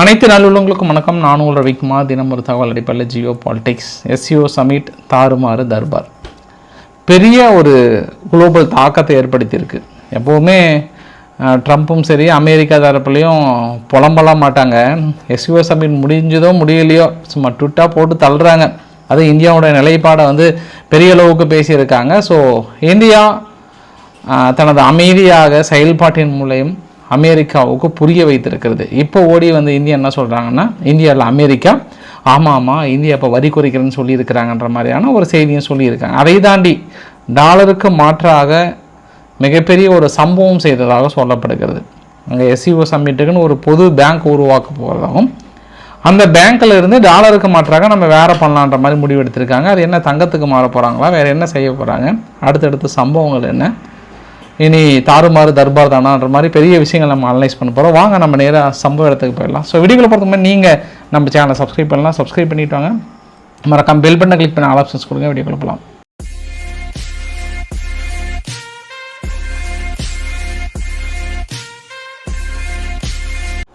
அனைத்து நல்லுள்ளவங்களுக்கும் வணக்கம். நான் உங்கள் ரவிக்குமார். தினம் ஒரு தகவல் அடிப்படையில் ஜியோ பாலிடிக்ஸ் எஸ்சிஓ சமிட் தாறுமாறு தர்பார். பெரிய ஒரு குளோபல் தாக்கத்தை ஏற்படுத்தியிருக்கு. எப்போவுமே ட்ரம்ப்பும் சரி அமெரிக்கா தரப்புலையும் புலம்பலாம் மாட்டாங்க. எஸ்யூஓ சமிட் முடிஞ்சதோ முடியலையோ சும்மா ட்விட்டாக போட்டு தள்ளுறாங்க. அது இந்தியாவோட நிலைப்பாடை வந்து பெரிய அளவுக்கு பேசியிருக்காங்க. ஸோ இந்தியா தனது அமைதியாக செயல்பாட்டின் மூலம் அமெரிக்காவுக்கு புரிய வைத்திருக்கிறது. இப்போ ஓடி வந்து இந்தியா என்ன சொல்கிறாங்கன்னா இந்தியாவில் அமெரிக்கா ஆமாம் ஆமாம் இந்தியா இப்போ வரி குறைக்கிறேன்னு சொல்லியிருக்கிறாங்கன்ற மாதிரியான ஒரு செய்தியும் சொல்லியிருக்காங்க. அதை தாண்டி டாலருக்கு மாற்றாக மிகப்பெரிய ஒரு சம்பவம் செய்ததாக சொல்லப்படுகிறது. அங்கே எஸ்சிஓ சம்மிட்டுக்குன்னு ஒரு பொது பேங்க் உருவாக்க போகிறதாகவும் அந்த பேங்க்கில் இருந்து டாலருக்கு மாற்றாக நம்ம வேற பண்ணலான்ற மாதிரி முடிவு எடுத்திருக்காங்க அது என்ன தங்கத்துக்கு மாற போகிறாங்களா வேறு என்ன செய்ய போகிறாங்க அடுத்தடுத்த சம்பவங்கள் என்ன இனி தாறுமாறு தர்பார் தானான்ற மாதிரி பெரிய விஷயங்கள் நம்ம அனலைஸ் பண்ண போகிறோம் வாங்க நம்ம நேராக சம்பவ இடத்துக்கு போயிடலாம். ஸோ வீடியோவில் பொறுத்த மாதிரி நீங்கள் நம்ம சேனலை சப்ஸ்கிரைப் பண்ணலாம். சப்ஸ்கிரைப் பண்ணிட்டு வாங்க. மறக்காம பெல் பட்டனை கிளிக் பண்ண ஆல் ஆப்ஷன்ஸ் கொடுங்க. வீடியோக்குள்ள போகலாம்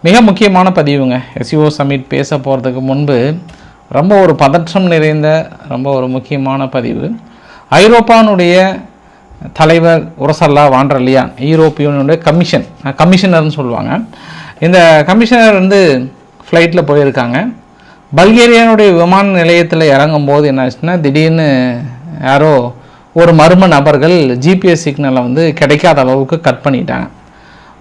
மிக முக்கியமான பதிவுங்க. எஸ்இஓ சமிட் பேச போகிறதுக்கு முன்பு ரொம்ப ஒரு பதற்றம் நிறைந்த ரொம்ப ஒரு முக்கியமான பதிவு. ஐரோப்பானுடைய தலைவர் உரசல்லா வாண்டர்லியான் யூரோப் யூனியனுடைய கமிஷன் கமிஷனர்னு சொல்லுவாங்க. இந்த கமிஷனர் வந்து ஃப்ளைட்டில் போயிருக்காங்க. பல்கேரியானுடைய விமான நிலையத்தில் இறங்கும்போது என்ன ஆச்சுன்னா திடீர்னு யாரோ ஒரு மர்ம நபர்கள் ஜிபிஎஸ் சிக்னலை வந்து கிடைக்காத அளவுக்கு கட் பண்ணிட்டாங்க.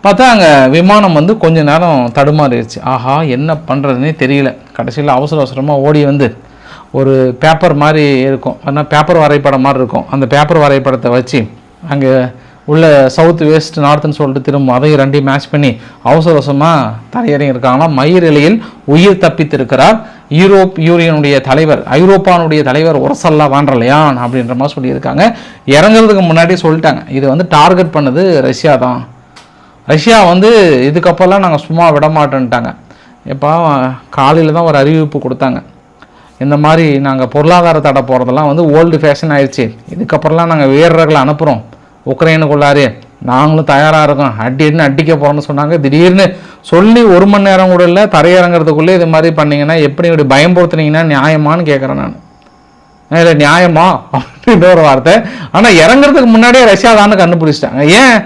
பார்த்தா அங்கே விமானம் வந்து கொஞ்ச நேரம் தடுமாறிடுச்சு. ஆஹா என்ன பண்ணுறதுனே தெரியல. கடைசியில் அவசர அவசரமாக ஓடி வந்து ஒரு பேப்பர் மாதிரி இருக்கும். ஆனால் பேப்பர் வரைபடம் மாதிரி இருக்கும். அந்த பேப்பர் வரைபடத்தை வச்சு அங்கே உள்ள சவுத் வெஸ்ட் நார்த்துன்னு சொல்லிட்டு திரும்ப அதையும் ரெண்டையும் மேட்ச் பண்ணி அவசர அவசரமாக தரையிறங்கி இருக்காங்களாம். மயிர் இலையில் உயிர் தப்பித்திருக்கிறார். யூரோப் யூனியனுடைய தலைவர் ஐரோப்பானுடைய தலைவர் உரசல்லா வாண்டலையான் அப்படின்ற மாதிரி சொல்லியிருக்காங்க. இறங்குறதுக்கு முன்னாடி சொல்லிட்டாங்க. இது வந்து டார்கெட் பண்ணது ரஷ்யா தான். ரஷ்யா வந்து இதுக்கப்புறம்லாம் நாங்கள் சும்மா விட மாட்டோன்ட்டாங்க இப்போ காலையில் தான் ஒரு அறிவிப்பு கொடுத்தாங்க. இந்த மாதிரி நாங்கள் பொருளாதார தடை போகிறதெல்லாம் வந்து ஓல்டு ஃபேஷன் ஆயிடுச்சு. இதுக்கப்புறம்லாம் நாங்கள் வீரர்களை அனுப்புகிறோம் உக்ரைனுக்குள்ளாரே நாங்களும் தயாராக இருக்கோம். அடின்னு அடிக்க போகிறோம்னு சொன்னாங்க. திடீர்னு சொல்லி ஒரு மணி நேரம் கூட இல்லை தரையிறங்கிறதுக்குள்ளே இது மாதிரி பண்ணிங்கன்னா எப்படி இப்படி பயம்படுத்துனீங்கன்னா நியாயமான்னு கேட்குறேன் நான். இல்லை நியாயமா? அப்படின்ற ஒரு வார்த்தை. ஆனால் இறங்குறதுக்கு முன்னாடியே ரஷ்யா தானே கண்டுபிடிச்சிட்டாங்க. ஏன்?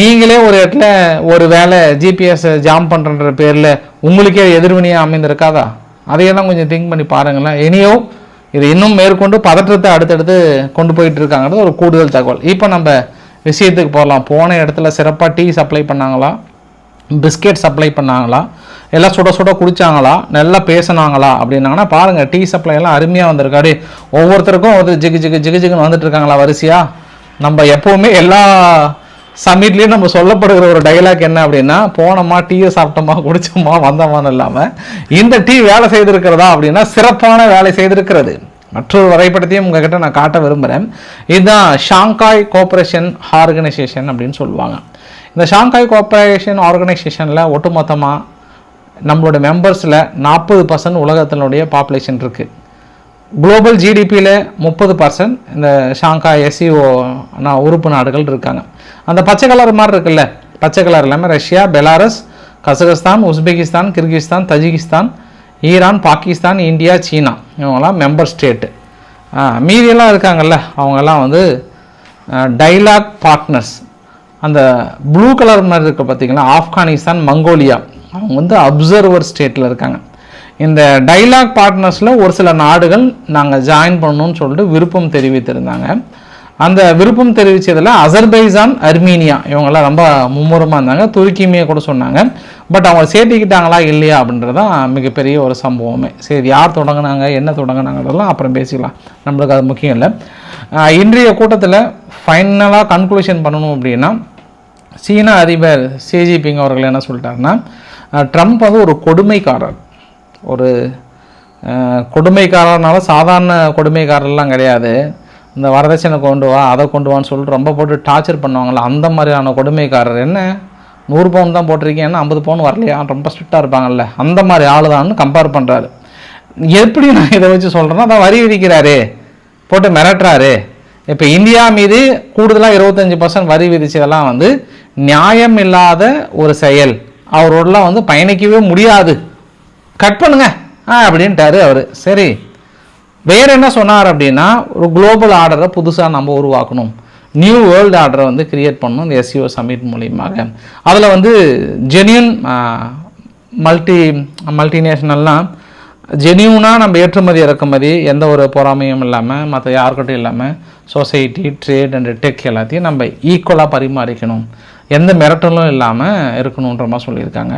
நீங்களே ஒரு இடத்துல ஒரு வேலை ஜிபிஎஸ் ஜாம் பண்ணுற பேரில் உங்களுக்கே எதிர்வினையாக அமைந்திருக்காதா? அதையெல்லாம் கொஞ்சம் திங்க் பண்ணி பாருங்களேன். இனியோ இது இன்னும் மேற்கொண்டு பதற்றத்தை அடுத்தடுத்து கொண்டு போயிட்டு இருக்காங்கிறது ஒரு கூடுதல் தகவல். இப்போ நம்ம விஷயத்துக்கு போகலாம். போன இடத்துல சிறப்பாக டீ சப்ளை பண்ணாங்களா? பிஸ்கெட் சப்ளை பண்ணாங்களா? எல்லாம் சுட சுட குடித்தாங்களா நல்லா பேசுனாங்களா? அப்படின்னாங்கன்னா பாருங்கள் டீ சப்ளை எல்லாம் அருமையாக வந்திருக்காரு ஒவ்வொருத்தருக்கும் ஒரு ஜிகு ஜிகு ஜிகு ஜிகுன்னு வந்துட்டு இருக்காங்களா வரிசையாக நம்ம எப்போவுமே எல்லா சமீட்லேயே நம்ம சொல்லப்படுகிற ஒரு டைலாக் என்ன அப்படின்னா போனோமா டீயை சாப்பிட்டோமா குடிச்சோமா வந்தோமான்னு இல்லாமல் இந்த டீ வேலை செய்திருக்கிறதா அப்படின்னா சிறப்பான வேலை செய்திருக்கிறது. மற்றொரு வரைபடத்தையும் உங்ககிட்ட நான் காட்ட விரும்புகிறேன் இதுதான் ஷாங்காய் கோஆப்ரேஷன் ஆர்கனைசேஷன் அப்படின்னு சொல்லுவாங்க. இந்த ஷாங்காய் கோஆப்ரேஷன் ஆர்கனைசேஷனில் ஒட்டுமொத்தமாக நம்மளோட மெம்பர்ஸில் நாற்பது பர்சன்ட் உலகத்தினுடைய பாப்புலேஷன் இருக்குது குளோபல் ஜிடிபியில் முப்பது பர்சன்ட் இந்த ஷாங்காய் எஸ்சிஓ நான் உறுப்பு நாடுகள் இருக்காங்க. அந்த பச்சை கலர் மாதிரி இருக்குல்ல? பச்சை கலர் இல்லாமல் Russia Belarus Kazakhstan Uzbekistan Kyrgyzstan Tajikistan Iran Pakistan India China இவங்கெல்லாம் மெம்பர் ஸ்டேட்டு மீதியெல்லாம் இருக்காங்கல்ல? அவங்கெல்லாம் வந்து டைலாக் பார்ட்னர்ஸ் அந்த ப்ளூ கலர் மாதிரி இருக்க பார்த்திங்கன்னா ஆப்கானிஸ்தான் மங்கோலியா. அவங்க வந்து அப்சர்வர் ஸ்டேட்டில் இருக்காங்க. இந்த டைலாக் பார்ட்னர்ஸில் ஒரு சில நாடுகள் நாங்கள் ஜாயின் பண்ணணும்னு சொல்லிட்டு விருப்பம் தெரிவித்திருந்தாங்க. அந்த விருப்பம் தெரிவித்ததில் அசர்பைசான் அர்மீனியா இவங்கெல்லாம் ரொம்ப மும்முரமாக இருந்தாங்க. துருக்கியுமே கூட சொன்னாங்க. பட் அவங்க சேர்த்திக்கிட்டாங்களா இல்லையா அப்படின்றது தான் மிகப்பெரிய ஒரு சம்பவமே. சரி யார் தொடங்கினாங்க என்ன தொடங்கினாங்கிறதெல்லாம் அப்புறம் பேசிக்கலாம். நம்மளுக்கு அது முக்கியம் இல்லை. இன்றைய கூட்டத்தில் ஃபைனலாக கன்க்ளூஷன் பண்ணணும் அப்படின்னா சீன அதிபர் ஷி ஜின்பிங் அவர்கள் என்ன சொல்லிட்டாருன்னா ட்ரம்ப் வந்து ஒரு கொடுமைக்காரர். ஒரு கொடுமைக்காரனால கொடுமைக்காரர்னால சாதாரண கொடுமைக்காரர்லாம் கிடையாது. இந்த வரதட்சணை கொண்டு வா அதை கொண்டு வான்னு சொல்லிட்டு ரொம்ப போட்டு டார்ச்சர் பண்ணுவாங்கள்ல அந்த மாதிரியான கொடுமைக்காரர். என்ன? நூறு பவுன் தான் போட்டிருக்கேன் என்ன? ஐம்பது பவுன் வரலையா? ரொம்ப ஸ்ட்ரிக்டாக இருப்பாங்கல்ல. அந்த மாதிரி ஆளு தான் கம்பேர் பண்ணுறாரு எப்படி நான் இதை வச்சு சொல்கிறேன்னா அதான் வரி விதிக்கிறாரு. போட்டு மிரட்டுறாரு. இப்போ இந்தியா மீது கூடுதலாக இருபத்தஞ்சி பர்சன்ட் வரி விதிச்சதெல்லாம் வந்து நியாயம் இல்லாத ஒரு செயல். அவரோடலாம் வந்து பயணிக்கவே முடியாது. கட் பண்ணுங்க. ஆ அப்படின்ட்டாரு அவர். சரி. வேற என்ன சொன்னார் அப்படின்னா ஒரு குளோபல் ஆர்டரை புதுசாக நம்ம உருவாக்கணும். நியூ வேர்ல்டு ஆர்டரை வந்து கிரியேட் பண்ணணும் இந்த எஸ்சிஓ சமிட் மூலியமாக. அதில் வந்து ஜெனியூன் மல்டி மல்டிநேஷ்னல்லாம் ஜெனியூனாக நம்ம ஏற்றுமதி இறக்குமதி எந்த ஒரு பொறாமையும் இல்லாமல் மற்ற யாருக்கிட்டும் இல்லாமல் சொசைட்டி ட்ரேட் அண்ட் டெக் எல்லாத்தையும் நம்ம ஈக்குவலாக பரிமாறிக்கணும். எந்த மிரட்டலும் இல்லாமல் இருக்கணுன்ற மாதிரி சொல்லியிருக்காங்க.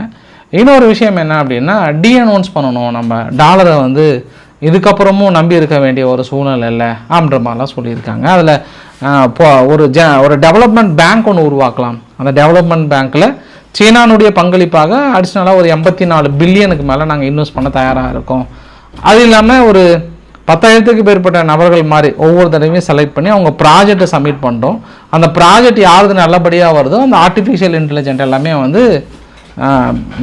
இன்னொரு விஷயம் என்ன அப்படின்னா டி அனௌன்ஸ் பண்ணணும். நம்ம டாலரை வந்து இதுக்கப்புறமும் நம்பி இருக்க வேண்டிய ஒரு சூழ்நிலை இல்லை அப்படின்ற மாதிரிலாம் சொல்லியிருக்காங்க. அதில் இப்போ ஒரு ஜ ஒரு டெவலப்மெண்ட் பேங்க் ஒன்று உருவாக்கலாம். அந்த டெவலப்மெண்ட் பேங்க்கில் சீனானுடைய பங்களிப்பாக அடிஷ்னலாக ஒரு எண்பத்தி நாலு பில்லியனுக்கு மேலே நாங்கள் இன்வெஸ்ட் பண்ண தயாராக இருக்கோம். அது இல்லாமல் ஒரு பத்தாயிரத்துக்கு மேற்பட்ட நபர்கள் மாதிரி ஒவ்வொரு தடவையும் செலக்ட் பண்ணி அவங்க ப்ராஜெக்டை சப்மிட் பண்ணுறோம் அந்த ப்ராஜெக்ட் யாருக்கு நல்லபடியாக வருதோ அந்த ஆர்டிஃபிஷியல் இன்டெலிஜென்ட் எல்லாமே வந்து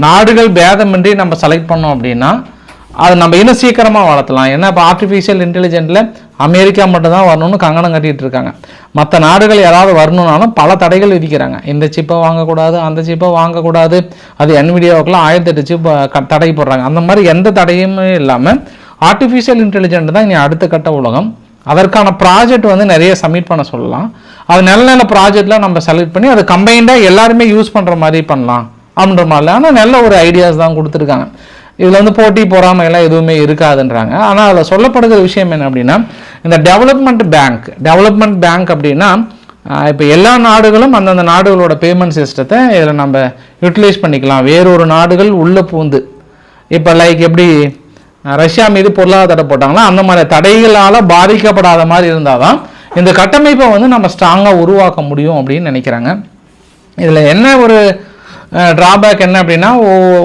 நாடுகள் பேதமின்றி நம்ம செலக்ட் பண்ணோம் அப்படின்னா அதை நம்ம இன்னும் சீக்கிரமாக வளர்த்தலாம். ஏன்னா இப்போ ஆர்டிஃபிஷியல் இன்டெலிஜென்ட்டில் அமெரிக்கா மட்டும் தான் வரணும்னு கங்கணம் கட்டிகிட்டு இருக்காங்க. மற்ற நாடுகள் யாராவது வரணும்னாலும் பல தடைகள் விதிக்கிறாங்க. இந்த சிப்பை வாங்கக்கூடாது அந்த சிப்பை வாங்கக்கூடாது. அது என்விடியாவுக்குலாம் ஆயிரத்தெட்டு சிப் தடை போடுறாங்க. அந்த மாதிரி எந்த தடையுமே இல்லாமல் ஆர்டிஃபிஷியல் இன்டெலிஜென்ட் தான் இனி அடுத்த கட்ட உலகம். அதற்கான ப்ராஜெக்ட் வந்து நிறைய சப்மிட் பண்ண சொல்லலாம். அது நல்ல நல்ல ப்ராஜெக்ட்லாம் நம்ம செலக்ட் பண்ணி அது கம்பைண்டாக எல்லாருமே யூஸ் பண்ணுற மாதிரி பண்ணலாம். அப்படின்ற மாதிரி ஆனால் நல்ல ஒரு ஐடியாஸ் தான் கொடுத்துருக்காங்க. இதில் வந்து போட்டி பொறாமை எல்லாம் எதுவுமே இருக்காதுன்றாங்க. ஆனால் அதில் சொல்லப்படுகிற விஷயம் என்ன அப்படின்னா இந்த டெவலப்மெண்ட் பேங்க் டெவலப்மெண்ட் பேங்க் அப்படின்னா இப்போ எல்லா நாடுகளும் அந்தந்த நாடுகளோட பேமெண்ட் சிஸ்டத்தை இதில் நம்ம யூட்டிலைஸ் பண்ணிக்கலாம். வேறொரு நாடுகள் உள்ளே பூந்து. இப்போ லைக் எப்படி ரஷ்யா மீது பொருளாதார தடை போட்டாங்களோ அந்த மாதிரி தடைகளால் பாதிக்கப்படாத மாதிரி இருந்தால் தான் இந்த கட்டமைப்பை வந்து நம்ம ஸ்ட்ராங்காக உருவாக்க முடியும் அப்படின்னு நினைக்கிறாங்க. இதில் என்ன ஒரு ட்ராபேக் என்ன அப்படின்னா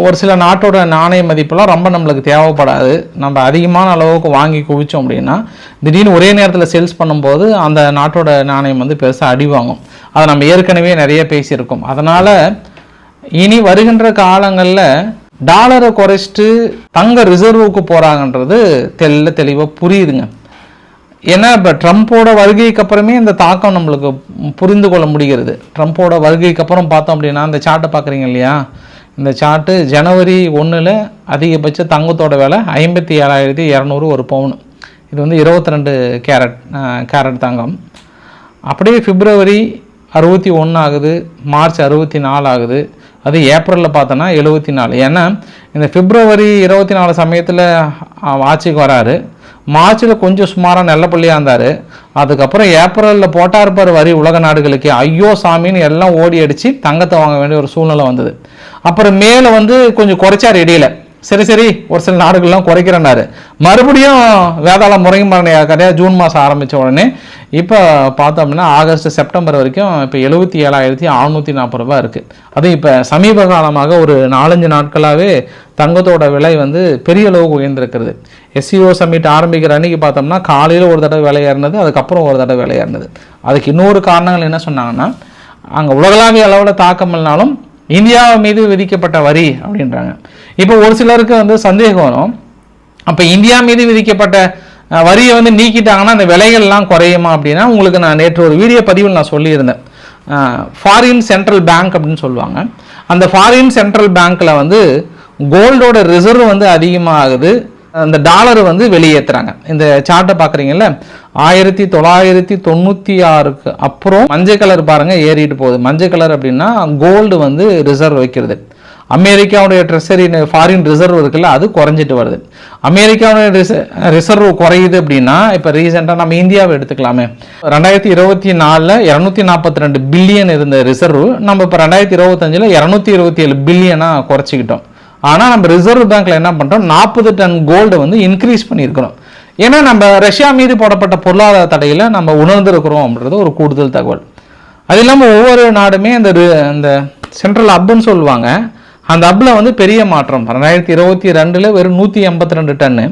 ஒரு சில நாட்டோட நாணய மதிப்பெல்லாம் ரொம்ப நம்மளுக்கு தேவைப்படாது. நம்ம அதிகமான அளவுக்கு வாங்கி குவிச்சோம் அப்படின்னா திடீர்னு ஒரே நேரத்தில் சேல்ஸ் பண்ணும்போது அந்த நாட்டோட நாணயம் வந்து பெருசாக அடி வாங்கும். அதை நம்ம ஏற்கனவே நிறைய பேசியிருக்கோம். அதனால் இனி வருகின்ற காலங்களில் டாலரை குறைச்சிட்டு தங்க ரிசர்வுக்கு போகிறாங்கன்றது தெல்ல தெளிவாக புரியுதுங்க. ஏன்னா இப்போ ட்ரம்ப்போட வருகைக்கு அப்புறமே இந்த தாக்கம் நம்மளுக்கு புரிந்து கொள்ள முடிகிறது. ட்ரம்ப்போட வருகைக்கு அப்புறம் பார்த்தோம் அப்படின்னா இந்த சார்ட்டை பார்க்குறீங்க இல்லையா? இந்த சார்ட்டு ஜனவரி ஒன்றில் அதிகபட்ச தங்கத்தோட விலை ஐம்பத்தி ஏழாயிரத்தி இரநூறு ஒரு பவுன். இது வந்து இருபத்தி ரெண்டு கேரட் கேரட் தங்கம். அப்படியே பிப்ரவரி அறுபத்தி ஒன்று ஆகுது மார்ச் அறுபத்தி நாலு ஆகுது. அது ஏப்ரலில் பார்த்தோன்னா எழுபத்தி நாலு ஏன்னா இந்த பிப்ரவரி இருபத்தி நாலு சமயத்தில் ஆட்சிக்கு வராரு. மார்ச்சில் கொஞ்சம் சுமாராக நல்ல பள்ளியாக இருந்தார். அதுக்கப்புறம் ஏப்ரலில் போட்டார் இருப்பார் வரி உலக நாடுகளுக்கு. ஐயோ சாமின்னு எல்லாம் ஓடி அடித்து தங்கத்தை வாங்க வேண்டிய ஒரு சூழ்நிலை வந்தது. அப்புறம் மேலே வந்து கொஞ்சம் குறைச்சார் இடையில. சரி சரி ஒரு சில நாடுகள்லாம் குறைக்கிறேன்னாரு. மறுபடியும் வேதாள முறைமரண கடையாக ஜூன் மாதம் ஆரம்பித்த உடனே இப்போ பார்த்தோம்னா ஆகஸ்ட் செப்டம்பர் வரைக்கும் இப்போ எழுபத்தி ஏழாயிரத்தி அறநூற்றி நாற்பது ரூபாய் இருக்குது அதுவும் இப்போ சமீப காலமாக ஒரு நாலஞ்சு நாட்களாகவே தங்கத்தோட விலை வந்து பெரிய அளவுக்கு உயர்ந்திருக்கிறது. எஸ்சிஓ சமிட் ஆரம்பிக்கிற அன்னைக்கு பார்த்தோம்னா காலையில் ஒரு தடவை விலை ஏறினது அதுக்கப்புறம் ஒரு தடவை விலை ஏறினது. அதுக்கு இன்னொரு காரணங்கள் என்ன சொன்னாங்கன்னா அங்கே உலகளாவிய அளவில் தாக்கம் இல்லைனாலும் இந்தியா மீது விதிக்கப்பட்ட வரி அப்படின்றாங்க. இப்போ ஒரு சிலருக்கு வந்து சந்தேகம் வரும். அப்போ இந்தியா மீது விதிக்கப்பட்ட வரியை வந்து நீக்கிட்டாங்கன்னா அந்த விலைகள்லாம் குறையுமா அப்படின்னா உங்களுக்கு நான் நேற்று ஒரு வீடியோ பதிவில் நான் சொல்லியிருந்தேன். ஃபாரின் சென்ட்ரல் பேங்க் அப்படின்னு சொல்லுவாங்க. அந்த ஃபாரின் சென்ட்ரல் பேங்க்கில் வந்து கோல்டோட ரிசர்வ் வந்து அதிகமாகுது. அந்த டாலர் வந்து வெளியேற்றுறாங்க இந்த சார்ட்டை பார்க்குறீங்கல்ல ஆயிரத்தி தொள்ளாயிரத்தி தொண்ணூற்றி ஆறுக்கு அப்புறம் மஞ்சள் கலர் பாருங்கள் ஏறிட்டு போகுது. மஞ்சள் கலர் அப்படின்னா கோல்டு வந்து ரிசர்வ் வைக்கிறது. அமெரிக்காவுடைய ட்ரெஷரி ஃபாரின் ரிசர்வ் இருக்குல்ல அது குறைஞ்சிட்டு வருது. அமெரிக்காவுடைய ரிசர்வ் குறையுது அப்படின்னா இப்போ ரீசெண்டாக நம்ம இந்தியாவை எடுத்துக்கலாமே. ரெண்டாயிரத்தி இருபத்தி நாலில் இரநூத்தி நாற்பத்தி ரெண்டு பில்லியன் இருந்த ரிசர்வ் நம்ம இப்போ ரெண்டாயிரத்தி இருபத்தஞ்சில் இரநூத்தி இருபத்தி ஏழு பில்லியனாக குறைச்சிக்கிட்டோம். ஆனால் நம்ம ரிசர்வ் பேங்க்கில் என்ன பண்ணுறோம் நாற்பது டன் கோல்டு வந்து இன்க்ரீஸ் பண்ணியிருக்கிறோம். ஏன்னா நம்ம ரஷ்யா மீது போடப்பட்ட பொருளாதார தடையில் நம்ம உணர்ந்திருக்கிறோம் அப்படின்றது ஒரு கூடுதல் தகவல். அது இல்லாமல் ஒவ்வொரு நாடுமே இந்த ரி- அந்த சென்ட்ரல் ஹப்னு சொல்லுவாங்க. அந்த அப்பில் வந்து பெரிய மாற்றம். ரெண்டாயிரத்தி இருபத்தி ரெண்டில் வெறும் நூற்றி எண்பத்தி ரெண்டு டன்னு.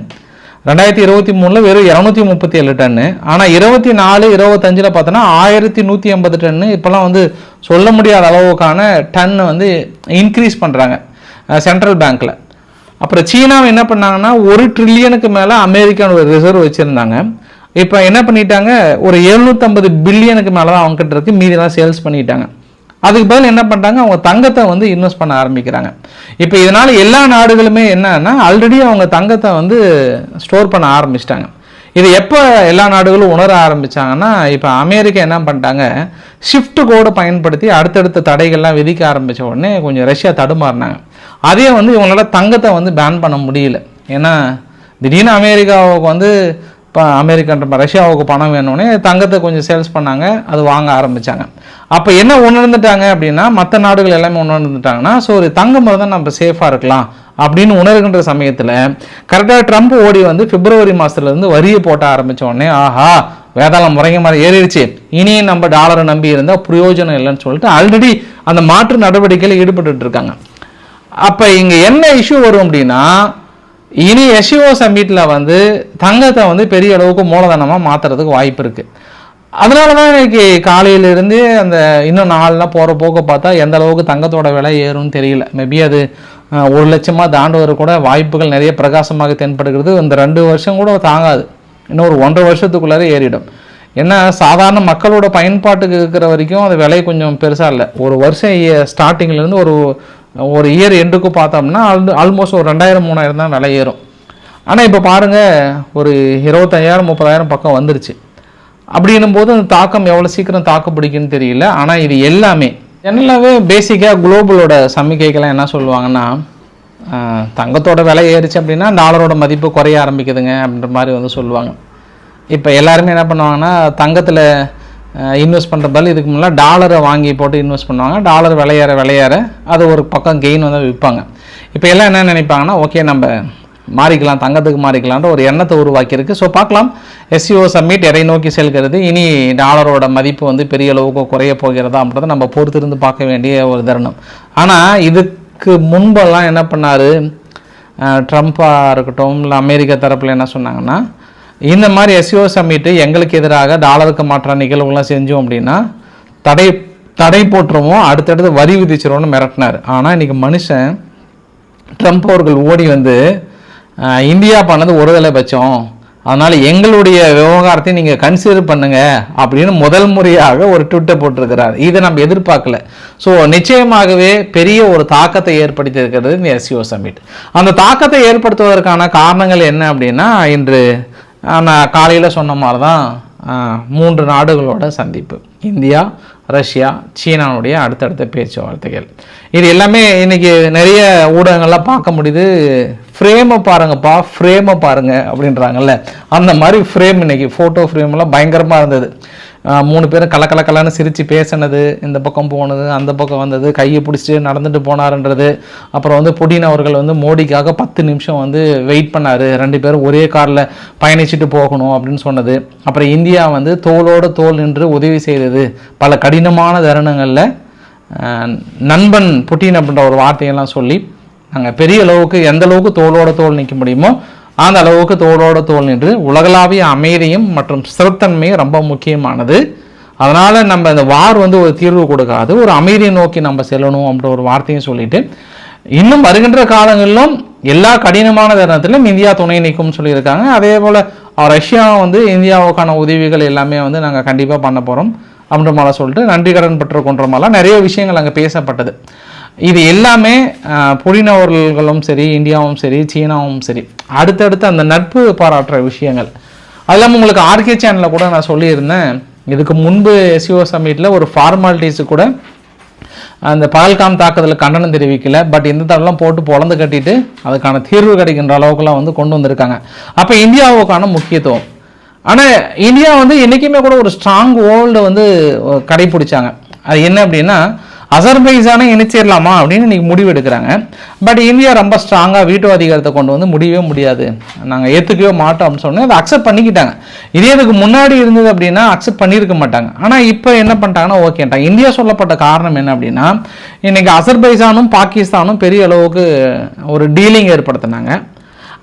ரெண்டாயிரத்தி இருபத்தி மூணில் வெறும் இரநூத்தி முப்பத்தி ஏழு டன்னு. ஆனால் இருபத்தி நாலு இருபத்தஞ்சில் பார்த்தோன்னா ஆயிரத்தி நூற்றி எண்பது டன்னு. இப்போல்லாம் வந்து சொல்ல முடியாத அளவுக்கான டன் வந்து இன்க்ரீஸ் பண்ணுறாங்க சென்ட்ரல் பேங்க்கில் அப்புறம் சீனாவை என்ன பண்ணாங்கன்னா ஒரு ட்ரில்லியனுக்கு மேலே அமெரிக்கான ரிசர்வ் வச்சுருந்தாங்க. இப்போ என்ன பண்ணிட்டாங்க? ஒரு எழுநூற்றம்பது பில்லியனுக்கு மேலே தான் அவங்ககிட்ட இருக்கு. மீதிலாம் சேல்ஸ் பண்ணிட்டாங்க. அதுக்கு பதில் என்ன பண்ணுறாங்க அவங்க தங்கத்தை வந்து இன்வெஸ்ட் பண்ண ஆரம்பிக்கிறாங்க. இப்போ இதனால் எல்லா நாடுகளுமே என்னன்னா ஆல்ரெடி அவங்க தங்கத்தை வந்து ஸ்டோர் பண்ண ஆரம்பிச்சிட்டாங்க. இது எப்போ எல்லா நாடுகளும் உணர ஆரம்பித்தாங்கன்னா இப்போ அமெரிக்கா என்ன பண்ணிட்டாங்க? ஷிஃப்ட் கோடை பயன்படுத்தி அடுத்தடுத்த தடைகள்லாம் விதிக்க ஆரம்பித்த உடனே கொஞ்சம் ரஷ்யா தடுமாறினாங்க. அதே வந்து இவங்களால தங்கத்தை வந்து பேன் பண்ண முடியல. ஏன்னா திடீர்னு அமெரிக்காவுக்கு வந்து இப்போ அமெரிக்கன்ற ரஷ்யாவுக்கு பணம் வேணும்னே தங்கத்தை கொஞ்சம் சேல்ஸ் பண்ணாங்க அது வாங்க ஆரம்பித்தாங்க அப்போ என்ன உணர்ந்துட்டாங்க அப்படின்னா மற்ற நாடுகள் எல்லாமே உணர்ந்துட்டாங்கன்னா ஸோ ஒரு தங்கம் தான் நம்ம சேஃபாக இருக்கலாம் அப்படின்னு உணர்கின்ற சமயத்தில் கரெக்டாக ட்ரம்ப் ஓடி வந்து பிப்ரவரி மாதத்துலேருந்து வரியை போட்ட ஆரம்பித்த உடனே ஆஹா வேதாளம் முறைங்க மாதிரி ஏறிடுச்சு. இனியும் நம்ம டாலரை நம்பி இருந்தால் பிரயோஜனம் இல்லைன்னு சொல்லிட்டு ஆல்ரெடி அந்த மாற்று நடவடிக்கையில் ஈடுபட்டு இருக்காங்க. அப்போ இங்கே என்ன இஷ்யூ வரும் அப்படின்னா இனி எஸ்இஓ சம்மிட்டில் வந்து தங்கத்தை வந்து பெரிய அளவுக்கு மூலதனமாக மாற்றுறதுக்கு வாய்ப்பு இருக்குது அதனால தான் இன்னைக்கு காலையிலேருந்து அந்த இன்னும் நாளெலாம் போகிற போக்க பார்த்தா எந்த அளவுக்கு தங்கத்தோட விலை ஏறும்னு தெரியல. மேபி அது ஒரு லட்சமாக தாண்டுவது கூட வாய்ப்புகள் நிறைய பிரகாசமாக தென்படுகிறது. இந்த ரெண்டு வருஷம் கூட தாங்காது. இன்னும் ஒரு ஒன்றரை வருஷத்துக்குள்ளார ஏறிடும். ஏன்னா சாதாரண மக்களோட பயன்பாட்டுக்கு இருக்கிற வரைக்கும் அது விலை கொஞ்சம் பெருசாக இல்லை. ஒரு வருஷம் ஸ்டார்டிங்லேருந்து ஒரு ஒரு இயர் எண்டுக்கு பார்த்தோம்னா ஆல்மோஸ்ட் ஒரு ரெண்டாயிரம் மூணாயிரம் தான் விலை ஏறும். ஆனால் இப்போ பாருங்கள் ஒரு இருபத்தையாயிரம் முப்பதாயிரம் பக்கம் வந்துருச்சு. அப்படின்னும் போது அந்த தாக்கம் எவ்வளோ சீக்கிரம் தாக்கு பிடிக்குன்னு தெரியல. ஆனால் இது எல்லாமே ஜெனரலாகவே பேசிக்காக குளோபலோட சமிக்கைகள்லாம் என்ன சொல்லுவாங்கன்னா தங்கத்தோட விலை ஏறிச்சு அப்படின்னா டாலரோட மதிப்பு குறைய ஆரம்பிக்குதுங்க அப்படின்ற மாதிரி வந்து சொல்லுவாங்க. இப்போ எல்லாருமே என்ன பண்ணுவாங்கன்னா தங்கத்தில் இன்வெஸ்ட் பண்ணுற பதில் இதுக்கு முன்னாடி டாலரை வாங்கி போட்டு இன்வெஸ்ட் பண்ணுவாங்க. டாலர் விளையாற விளையாற அது ஒரு பக்கம் கெயின் வந்து விற்பாங்க. இப்போ எல்லாம் என்ன நினைப்பாங்கன்னா ஓகே நம்ம மாறிக்கலாம் தங்கத்துக்கு மாறிக்கலான்ற ஒரு எண்ணத்தை உருவாக்கியிருக்கு. ஸோ பார்க்கலாம். எஸ்சிஓ சம்மிட் எதை நோக்கி செல்கிறது. இனி டாலரோட மதிப்பு வந்து பெரிய அளவுக்கு குறைய போகிறதா அப்படின்றத நம்ம பொறுத்திருந்து பார்க்க வேண்டிய ஒரு தருணம். ஆனால் இதுக்கு முன்பெல்லாம் என்ன பண்ணார்? ட்ரம்ப்பாக இருக்கட்டும் இல்லை அமெரிக்க தரப்பில் என்ன சொன்னாங்கன்னா இந்த மாதிரி எஸ்சிஓ சம்மிட்டு எங்களுக்கு எதிராக டாலருக்கு மாற்ற நிகழ்வுகள்லாம் செஞ்சோம் அப்படின்னா தடை தடை போட்டுருவோம் அடுத்தடுத்து வரி விதிச்சிருவோம்னு மிரட்டினார். ஆனால் இன்றைக்கி மனுஷன் ட்ரம்ப் அவர்கள் ஓடி வந்து இந்தியா பண்ணது ஒரு பட்சம் அதனால் எங்களுடைய விவகாரத்தை நீங்கள் கன்சிடர் பண்ணுங்கள் அப்படின்னு முதல் முறையாக ஒரு ட்விட்டர் போட்டிருக்கிறார். இதை நம்ம எதிர்பார்க்கல. ஸோ நிச்சயமாகவே பெரிய ஒரு தாக்கத்தை ஏற்படுத்தி இருக்கிறது இந்த எஸ்சிஓ சமிட் அந்த தாக்கத்தை ஏற்படுத்துவதற்கான காரணங்கள் என்ன அப்படின்னா இன்று நான் காலையில் சொன்ன மாதிரி தான் மூன்று நாடுகளோட சந்திப்பு. இந்தியா ரஷ்யா சீனாவுடைய அடுத்தடுத்த பேச்சுவார்த்தைகள். இது எல்லாமே இன்றைக்கி நிறைய ஊடகங்கள்லாம் பார்க்க முடியுது. ஃப்ரேமை பாருங்கப்பா ஃப்ரேமை பாருங்கள் அப்படின்றாங்கல்ல. அந்த மாதிரி ஃப்ரேம் இன்றைக்கி ஃபோட்டோ ஃப்ரேம்லாம் பயங்கரமாக இருந்தது. மூணு பேரும் கலக்கலக்கலான்னு சிரித்து பேசினது இந்த பக்கம் போனது அந்த பக்கம் வந்தது கையை பிடிச்சிட்டு நடந்துட்டு போனாருன்றது. அப்புறம் வந்து புடின் அவர்கள் வந்து மோடிக்காக பத்து நிமிஷம் வந்து வெயிட் பண்ணார். ரெண்டு பேரும் ஒரே காரில் பயணிச்சுட்டு போகணும் அப்படின்னு சொன்னது. அப்புறம் இந்தியா வந்து தோளோட தோல் நின்று உதவி செய்தது. பல கடினமான தருணங்களில் நண்பன் புட்டின் அப்படின்ற ஒரு வார்த்தையெல்லாம் சொல்லி நாங்கள் பெரிய அளவுக்கு எந்த அளவுக்கு தோளோட தோல் நிற்க முடியுமோ அந்த அளவுக்கு தோளோட தோல் நின்று உலகளாவிய அமைதியும் மற்றும் ஸ்திரத்தன்மையும் ரொம்ப முக்கியமானது. அதனால் நம்ம இந்த வார் வந்து ஒரு தீர்வு கொடுக்காது. ஒரு அமைதியை நோக்கி நம்ம செல்லணும் அப்படின்ற ஒரு வார்த்தையும் சொல்லிட்டு இன்னும் வருகின்ற காலங்களிலும் எல்லா கடினமான தருணத்திலும் இந்தியா துணை நிற்கும்னு சொல்லியிருக்காங்க. அதே போல் ரஷ்யா வந்து இந்தியாவுக்கான உதவிகள் எல்லாமே வந்து நாங்கள் கண்டிப்பாக பண்ண போகிறோம் அப்படின்ற மாதிரி சொல்லிட்டு நன்றி கடன் பெற்ற கொன்ற மாதிரிலாம் நிறைய விஷயங்கள் அங்கே பேசப்பட்டது. இது எல்லாமே புலினவர்களும் சரி இந்தியாவும் சரி சீனாவும் சரி அடுத்தடுத்து அந்த நட்பு பாராட்டுற விஷயங்கள். அது இல்லாமல் உங்களுக்கு ஆர்கே சேனலில் கூட நான் சொல்லியிருந்தேன். இதுக்கு முன்பு எஸ்யூஓ சமீட்டில் ஒரு ஃபார்மாலிட்டிஸு கூட அந்த பகல்காம் தாக்குதலுக்கு கண்டனம் தெரிவிக்கல. பட் இந்த தடவைலாம் போட்டு பொழந்து கட்டிட்டு அதுக்கான தீர்வு கிடைக்கின்ற அளவுக்குலாம் வந்து கொண்டு வந்திருக்காங்க. அப்போ இந்தியாவுக்கான முக்கியத்துவம். ஆனால் இந்தியா வந்து என்றைக்குமே கூட ஒரு ஸ்ட்ராங் வேர்ல்டு வந்து கடைபிடிச்சாங்க. அது என்ன அப்படின்னா அசர்பைசானை இணைச்சிடலாமா அப்படின்னு இன்றைக்கி முடிவு எடுக்கிறாங்க பட் இந்தியா ரொம்ப ஸ்ட்ராங்காக வீட்டு அதிகாரத்தை கொண்டு வந்து முடியவே முடியாது. நாங்கள் ஏற்றுக்கவே மாட்டோம் அப்படின்னு சொன்னோம் அதை அக்செப்ட் பண்ணிக்கிட்டாங்க. இதே இதுக்கு முன்னாடி இருந்தது அப்படின்னா அக்செப்ட் பண்ணியிருக்க மாட்டாங்க. ஆனால் இப்போ என்ன பண்ணிட்டாங்கன்னா ஓகேட்டாங்க இந்தியா சொல்லப்பட்ட காரணம் என்ன அப்படின்னா இன்றைக்கி அசர்பைசானும் பாகிஸ்தானும் பெரிய அளவுக்கு ஒரு டீலிங் ஏற்படுத்தினாங்க.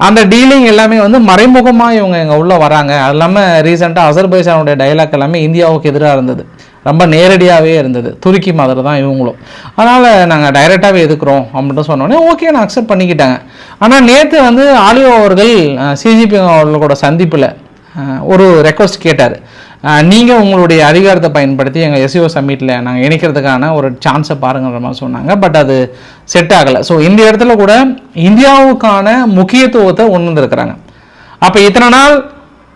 அந்த டீலிங் எல்லாமே வந்து மறைமுகமாக இவங்க இங்கே உள்ளே வராங்க. அது இல்லாமல் ரீசெண்டாக அசர்பைசானுடைய டைலாக் எல்லாமே இந்தியாவுக்கு எதிராக இருந்தது. ரொம்ப நேரடியாகவே இருந்தது. துருக்கி மாதிரி தான் இவங்களும். அதனால் நாங்கள் டைரெக்டாகவே எதுக்குறோம் அப்படின்னு சொன்னோடனே ஓகே நான் அக்செப்ட் பண்ணிக்கிட்டாங்க. ஆனால் நேற்று வந்து ஆலியோ அவர்கள் சிஜிபி அவர்களோட சந்திப்பில் ஒரு ரெக்வஸ்ட் கேட்டார். நீங்கள் உங்களுடைய அதிகாரத்தை பயன்படுத்தி எங்கள் எஸ்இஓ சம்மிட்டில் நாங்கள் இணைக்கிறதுக்கான ஒரு சான்ஸை பாருங்கிற மாதிரி சொன்னாங்க. பட் அது செட் ஆகலை. ஸோ இந்த இடத்துல கூட இந்தியாவுக்கான முக்கியத்துவத்தை உணர்ந்துருக்கிறாங்க. அப்போ இத்தனை நாள்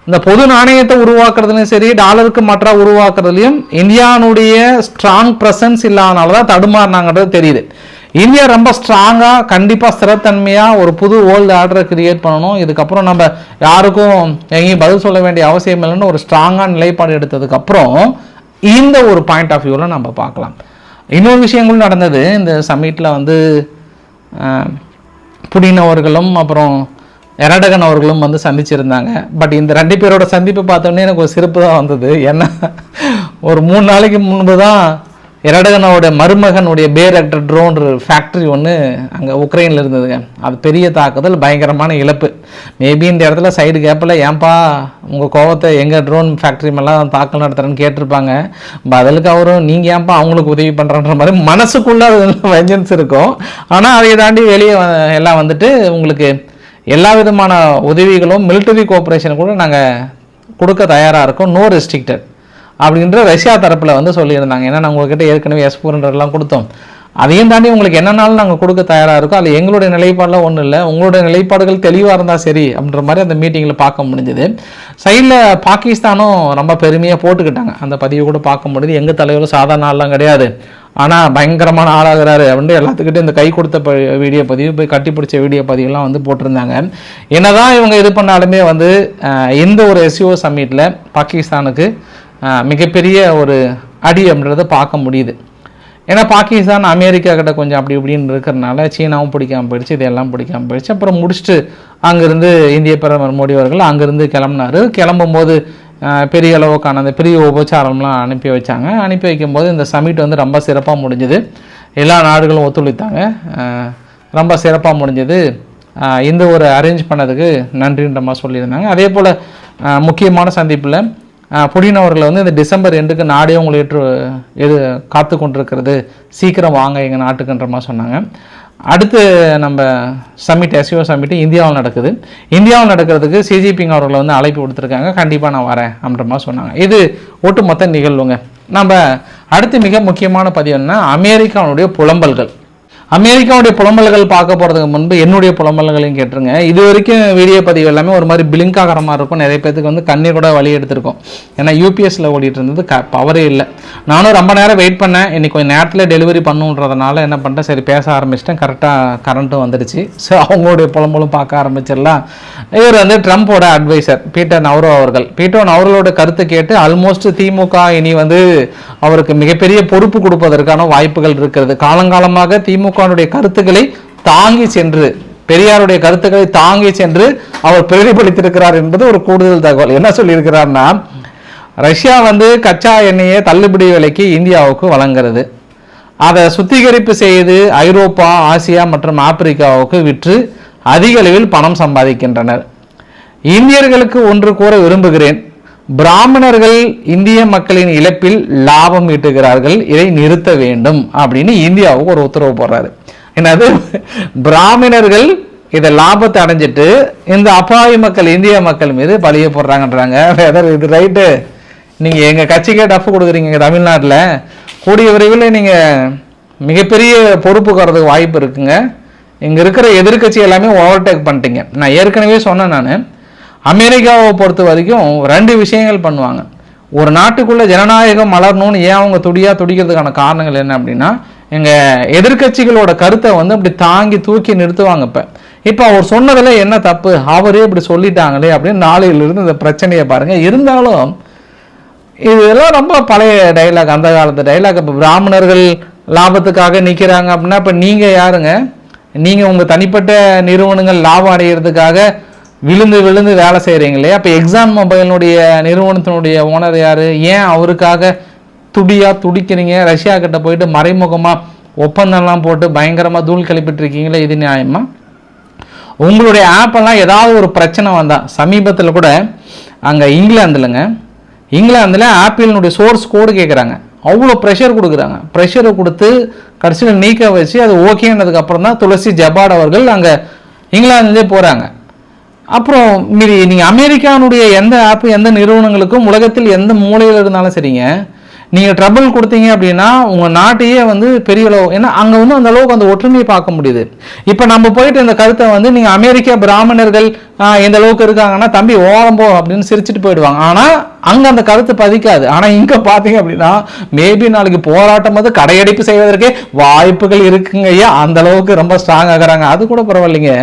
இந்த பொது நாணயத்தை உருவாக்குறதுலையும் சரி டாலருக்கு மற்ற உருவாக்குறதுலையும் இந்தியானுடைய ஸ்ட்ராங் ப்ரெசன்ஸ் இல்லாதனால தான் தடுமாறினாங்கிறது தெரியுது. இந்தியா ரொம்ப ஸ்ட்ராங்காக கண்டிப்பாக ஸ்திரத்தன்மையாக ஒரு புது வேர்ல்டு ஆர்டரை கிரியேட் பண்ணணும். இதுக்கப்புறம் நம்ம யாருக்கும் எங்கேயும் பதில் சொல்ல வேண்டிய அவசியம் இல்லைன்னு ஒரு ஸ்ட்ராங்காக நிலைப்பாடு எடுத்ததுக்கப்புறம் இந்த ஒரு பாயிண்ட் ஆஃப் வியூவில் நம்ம பார்க்கலாம். இன்னொரு விஷயங்களும் நடந்தது. இந்த சமீட்டில் வந்து புடின் அவர்களும் அப்புறம் எரடகன் அவர்களும் வந்து சந்திச்சிருந்தாங்க. பட் இந்த ரெண்டு பேரோட சந்திப்பு பார்த்தோன்னே எனக்கு ஒரு சிறப்பு தான் வந்தது. ஏன்னா ஒரு மூணு நாளைக்கு முன்பு தான் எரடகனோட மருமகனுடைய பேரக்டர் ட்ரோன் ஃபேக்ட்ரி ஒன்று அங்கே உக்ரைனில் இருந்ததுங்க. அது பெரிய தாக்குதல் பயங்கரமான இழப்பு. மேபி இந்த இடத்துல சைடு கேப்பில் ஏன்பா உங்கள் கோவத்தை எங்கள் ட்ரோன் ஃபேக்ட்ரி மேலாம் தாக்கல் நடத்துகிறேன்னு கேட்டிருப்பாங்க. பதிலுக்கு அவரும் நீங்கள் ஏன்பா அவங்களுக்கு உதவி பண்ணுறன்ற மாதிரி மனசுக்குள்ளே அது வெஞ்சன்ஸ் இருக்கும். ஆனால் அதை தாண்டி வெளியே வ- எல்லாம் வந்துட்டு உங்களுக்கு எல்லா விதமான உதவிகளும் மிலிட்டரி கோஆப்ரேஷன் கூட நாங்கள் கொடுக்க தயாராக இருக்கோம். நோ ரெஸ்ட்ரிக்டட் அப்படின்ற ரஷ்யா தரப்பில் வந்து சொல்லியிருந்தாங்க. ஏன்னா நாங்கள் உங்ககிட்ட ஏற்கனவே எஸ் எல்லாம் கொடுத்தோம். அதையும் தாண்டி உங்களுக்கு என்னன்னாலும் நாங்கள் கொடுக்க தயாராக இருக்கோம். அதில் எங்களுடைய நிலைப்பாடெலாம் ஒன்றும் இல்லை. உங்களுடைய நிலைப்பாடுகள் தெளிவாக இருந்தால் சரி அப்படின்ற மாதிரி அந்த மீட்டிங்கில் பார்க்க முடிஞ்சுது. சைடில் பாகிஸ்தானும் ரொம்ப பெருமையாக போட்டுக்கிட்டாங்க. அந்த பதிவு கூட பார்க்க முடியுது. எங்கள் தலைவரும் சாதாரண ஆள்லாம் கிடையாது. ஆனால் பயங்கரமான ஆளாகிறாரு அப்படின்ட்டு எல்லாத்துக்கிட்டே இந்த கை கொடுத்த ப வீடியோ பதிவு போய் கட்டி பிடிச்ச வீடியோ பதிவுலாம் வந்து போட்டிருந்தாங்க. என்னதான் இவங்க இது பண்ணாலுமே வந்து எந்த ஒரு எஸ்யூஓ சம்மிட்டில் பாகிஸ்தானுக்கு மிகப்பெரிய ஒரு அடி அப்படின்றத பார்க்க முடியுது. ஏன்னா பாகிஸ்தான் அமெரிக்கா கிட்ட கொஞ்சம் அப்படி இப்படின்னு இருக்கிறனால சீனாவும் பிடிக்காமல் போயிடுச்சு இதெல்லாம் பிடிக்காமல் போயிடுச்சு. அப்புறம் முடிச்சுட்டு அங்கேருந்து இந்திய பிரதமர் மோடி அவர்கள் அங்கேருந்து கிளம்புனார். கிளம்பும்போது பெரிய அளவுக்கான அந்த பெரிய உபச்சாரம்லாம் அனுப்பி வச்சாங்க. அனுப்பி வைக்கும்போது இந்த சமிட் வந்து ரொம்ப சிறப்பாக முடிஞ்சுது. எல்லா நாடுகளும் ஒத்துழைத்தாங்க. ரொம்ப சிறப்பாக முடிஞ்சது. இந்த ஒரு அரேஞ்ச் பண்ணதுக்கு நன்றின்ற மாதிரி சொல்லியிருந்தாங்க. அதே போல் முக்கியமான சந்திப்பில் புடின் அவர்களை வந்து இந்த டிசம்பர் எண்டுக்கு நாடே உங்களை ஏற்று எது காத்து கொண்டிருக்கிறது. சீக்கிரம் வாங்க எங்கள் நாட்டுக்குன்ற மாதிரி சொன்னாங்க. அடுத்து நம்ம சம்மிட் எஸ்யோ சம்மிட் இந்தியாவில் நடக்குது. இந்தியாவில் நடக்கிறதுக்கு சிஜிபிங் அவர்களை வந்து அழைப்பு கொடுத்துருக்காங்க கண்டிப்பாக நான் வரேன் அப்படின்ற மாதிரி சொன்னாங்க. இது ஒட்டுமொத்த நிகழ்வுங்க. நம்ம அடுத்து மிக முக்கியமான பதிவு என்ன அமெரிக்காவுடைய புலம்பல்கள். அமெரிக்காவுடைய புலம்பல்கள் பார்க்க போகிறதுக்கு முன்பு என்னுடைய புலம்பல்களையும் கேட்டுருங்க. இது வரைக்கும் வீடியோ பதிவு எல்லாமே ஒரு மாதிரி பிளிங்க் ஆகிற மாதிரி இருக்கும். நிறைய பேத்துக்கு வந்து கண்ணீர் கூட வழி எடுத்திருக்கோம். ஏன்னா யூபிஎஸ்சில் ஓடிட்டு இருந்தது க பவரே இல்லை. நானும் ரொம்ப நேரம் வெயிட் பண்ணேன். இன்னைக்கு கொஞ்சம் நேரத்தில் டெலிவரி பண்ணுன்றதுனால என்ன பண்ணிட்டேன்? சரி பேச ஆரம்பிச்சிட்டேன். கரெக்டாக கரண்ட்டும் வந்துடுச்சு. ஸோ அவங்களுடைய புலம்பலும் பார்க்க ஆரம்பிச்சிடலாம். இவர் வந்து ட்ரம்ப்போட அட்வைசர் பீட்டர் நவரோ அவர்கள். பீட்டர் நவரோட கருத்து கேட்டு ஆல்மோஸ்ட் திமுக இனி வந்து அவருக்கு மிகப்பெரிய பொறுப்பு கொடுப்பதற்கான வாய்ப்புகள் இருக்கிறது. காலங்காலமாக திமுக திமுகவுடைய கருத்துக்களை தாங்கி சென்று பெரியாருடைய கருத்துக்களை தாங்கி சென்று அவர் பிரதிபலித்திருக்கிறார் என்பது ஒரு கூடுதல் தகவல். என்ன சொல்லியிருக்கிறார்னா ரஷ்யா வந்து கச்சா எண்ணெயை தள்ளுபடி விலைக்கு இந்தியாவுக்கு வழங்குறது. அதை சுத்திகரிப்பு செய்து ஐரோப்பா ஆசியா மற்றும் ஆப்பிரிக்காவுக்கு விற்று அதிக அளவில் பணம் சம்பாதிக்கின்றனர். இந்தியர்களுக்கு ஒன்று கூற விரும்புகிறேன். பிராமணர்கள் இந்திய மக்களின் இழப்பில் லாபம் ஈட்டுகிறார்கள் இதை நிறுத்த வேண்டும் அப்படின்னு இந்தியாவுக்கு ஒரு உத்தரவு போடுறாரு. என்னது? பிராமணர்கள் இதை லாபத்தை அடைஞ்சிட்டு இந்த அப்பாவி மக்கள் இந்திய மக்கள் மீது பழிய போடுறாங்கன்றாங்க. வேதர் இது ரைட்டு. நீங்கள் எங்கள் கட்சிக்கே டஃப் கொடுக்குறீங்க இங்கே தமிழ்நாட்டில். கூடிய விரைவில் நீங்கள் மிகப்பெரிய பொறுப்புக்காரதுக்கு வாய்ப்பு இருக்குங்க. இங்கே இருக்கிற எதிர்க்கட்சி எல்லாமே ஓவர்டேக் பண்ணிட்டீங்க. நான் ஏற்கனவே சொன்னேன் நான். அமெரிக்காவை பொறுத்த வரைக்கும் ரெண்டு விஷயங்கள் பண்ணுவாங்க. ஒரு நாட்டுக்குள்ளே ஜனநாயகம் மலரணும்னு ஏன் அவங்க துடியா துடிக்கிறதுக்கான காரணங்கள் என்ன அப்படின்னா எங்கள் எதிர்க்கட்சிகளோட கருத்தை வந்து அப்படி தாங்கி தூக்கி நிறுத்துவாங்க இப்போ. இப்போ அவர் சொன்னதில் என்ன தப்பு? அவரே இப்படி சொல்லிட்டாங்களே அப்படின்னு நாளையிலிருந்து இந்த பிரச்சனையை பாருங்கள் இருந்தாலும் இதெல்லாம் ரொம்ப பழைய டைலாக் அந்த காலத்து டைலாக் இப்போ பிராமணர்கள் லாபத்துக்காக நிற்கிறாங்க அப்படின்னா இப்போ நீங்கள் யாருங்க? நீங்கள் உங்கள் தனிப்பட்ட நிறுவனங்கள் லாபம் அடைகிறதுக்காக விழுந்து விழுந்து வேலை செய்கிறீங்களே அப்போ எக்ஸாம் மொபைலினுடைய நிறுவனத்தினுடைய ஓனர் யார்? ஏன் அவருக்காக துடியாக துடிக்கிறீங்க? ரஷ்யா கிட்ட போயிட்டு மறைமுகமாக ஒப்பந்தம்லாம் போட்டு பயங்கரமாக தூள் கிளப்பிட்டுருக்கீங்களே இது நியாயமா? உங்களுடைய ஆப்பெல்லாம் ஏதாவது ஒரு பிரச்சனை வந்தால் சமீபத்தில் கூட அங்கே இங்கிலாந்துலங்க இங்கிலாந்தில் ஆப்பிளினுடைய சோர்ஸ் கோடு கேட்குறாங்க அவ்வளோ ப்ரெஷர் கொடுக்குறாங்க. ப்ரெஷரை கொடுத்து கடைசியில் நீக்க வச்சு அது ஓகேன்றதுக்கப்புறம் தான் துளசி ஜபாட் அவர்கள் அங்கே இங்கிலாந்துலேயே போகிறாங்க அப்புறம் மீதி நீங்கள் அமெரிக்கானுடைய எந்த ஆப்பு எந்த நிறுவனங்களுக்கும் உலகத்தில் எந்த மூலையில் இருந்தாலும் சரிங்க. நீங்கள் ட்ரபிள் கொடுத்தீங்க அப்படின்னா உங்கள் நாட்டையே வந்து பெரிய அளவு ஏன்னா அங்கே வந்து அந்த அளவுக்கு அந்த ஒற்றுமையை பார்க்க முடியுது. இப்போ நம்ம போயிட்டு இந்த கருத்தை வந்து நீங்கள் அமெரிக்கா பிராமணர்கள் எந்த அளவுக்கு இருக்காங்கன்னா தம்பி ஓரம் போ அப்படின்னு சிரிச்சிட்டு போயிடுவாங்க. ஆனால் அங்கே அந்த கருத்து பதிக்காது. ஆனால் இங்கே பார்த்தீங்க அப்படின்னா மேபி நாளைக்கு போராட்டம் வந்து கடையடைப்பு செய்வதற்கே வாய்ப்புகள் இருக்குங்க ஐயா. அந்த அளவுக்கு ரொம்ப ஸ்ட்ராங் ஆகுறாங்க. அது கூட பரவாயில்லைங்க.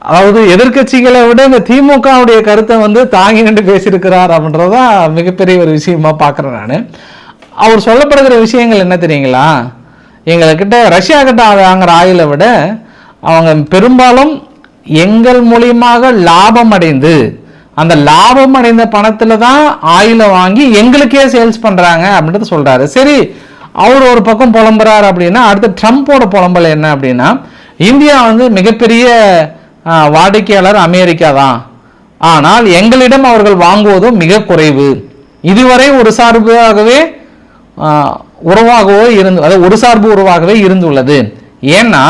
அதாவது எதிர்க்கட்சிகளை விட இந்த திமுகவுடைய கருத்தை வந்து தாங்கி நின்று பேசியிருக்கிறார் அப்படின்றதான் மிகப்பெரிய ஒரு விஷயமா பார்க்குறேன் நான். அவர் சொல்லப்படுகிற விஷயங்கள் என்ன தெரியுங்களா? எங்கள்கிட்ட ரஷ்யா கிட்ட வாங்குற ஆயிலை விட அவங்க பெரும்பாலும் எங்கள் மூலியமாக லாபம் அடைந்து அந்த லாபம் அடைந்த பணத்தில் தான் ஆயிலை வாங்கி எங்களுக்கே சேல்ஸ் பண்ணுறாங்க அப்படின்றது சொல்கிறாரு சரி அவர் ஒரு பக்கம் புலம்புறாரு அப்படின்னா அடுத்து ட்ரம்ப்போட புலம்பல் என்ன அப்படின்னா இந்தியா வந்து மிகப்பெரிய வாடிக்கையாளர் அமெரிக்கா தான் ஆனால் எங்களிடம் அவர்கள் வாங்குவதும் மிக குறைவு. இதுவரை ஒரு சார்பாகவே உறவாகவோ இருந்து அதாவது ஒரு சார்பு உறவாகவே இருந்துள்ளது. ஏன்னா